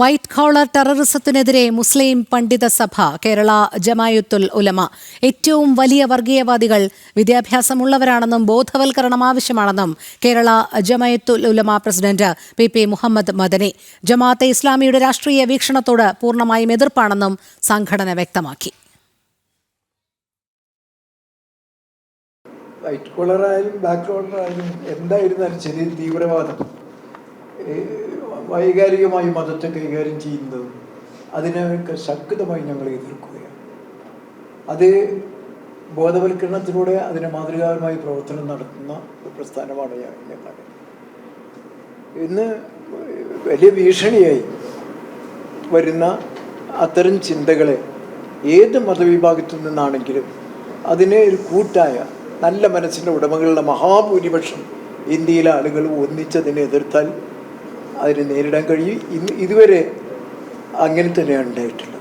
White collar ടെററിസത്തിനെതിരെ മുസ്ലിം പണ്ഡിത സഭ കേരള ജമായത്തുൽ ഉലമ. ഏറ്റവും വലിയ വർഗീയവാദികൾ വിദ്യാഭ്യാസമുള്ളവരാണെന്നും ബോധവൽക്കരണം ആവശ്യമാണെന്നും Kerala Jamaathul Ulama president P P Muhammad Madani. Jamaate ഇസ്ലാമിയുടെ രാഷ്ട്രീയ വീക്ഷണത്തോട് പൂർണമായും എതിർപ്പാണെന്നും സംഘടന വ്യക്തമാക്കി. വൈറ്റ് കോളറായാലും ബ്ലാക്ക് എന്തായിരുന്നാലും ചെറിയ തീവ്രവാദം. വൈകാരികമായി മതത്തെ കൈകാര്യം ചെയ്യുന്നതും അതിനൊക്കെ ശക്തമായി ഞങ്ങൾ എതിർക്കുകയാണ്. അത് ബോധവൽക്കരണത്തിലൂടെ അതിനെ മാതൃകാപരമായി പ്രവർത്തനം നടത്തുന്ന ഒരു പ്രസ്ഥാനമാണ് ഞങ്ങൾ. ഇന്ന് വലിയ ഭീഷണിയായി വരുന്ന അത്തരം ചിന്തകളെ ഏത് മതവിഭാഗത്തിൽ നിന്നാണെങ്കിലും അതിനെ ഒരു കൂട്ടായ നല്ല മനസ്സിന്റെ ഉടമകളുടെ മഹാഭൂരിപക്ഷം ഇന്ത്യയിലെ ആളുകൾ ഒന്നിച്ചതിനെ എതിർത്താൽ അതിനെ നേരിടാൻ കഴിയും. ഇന്ന് ഇതുവരെ അങ്ങനെ തന്നെയാണ് ഉണ്ടായിട്ടുള്ളത്.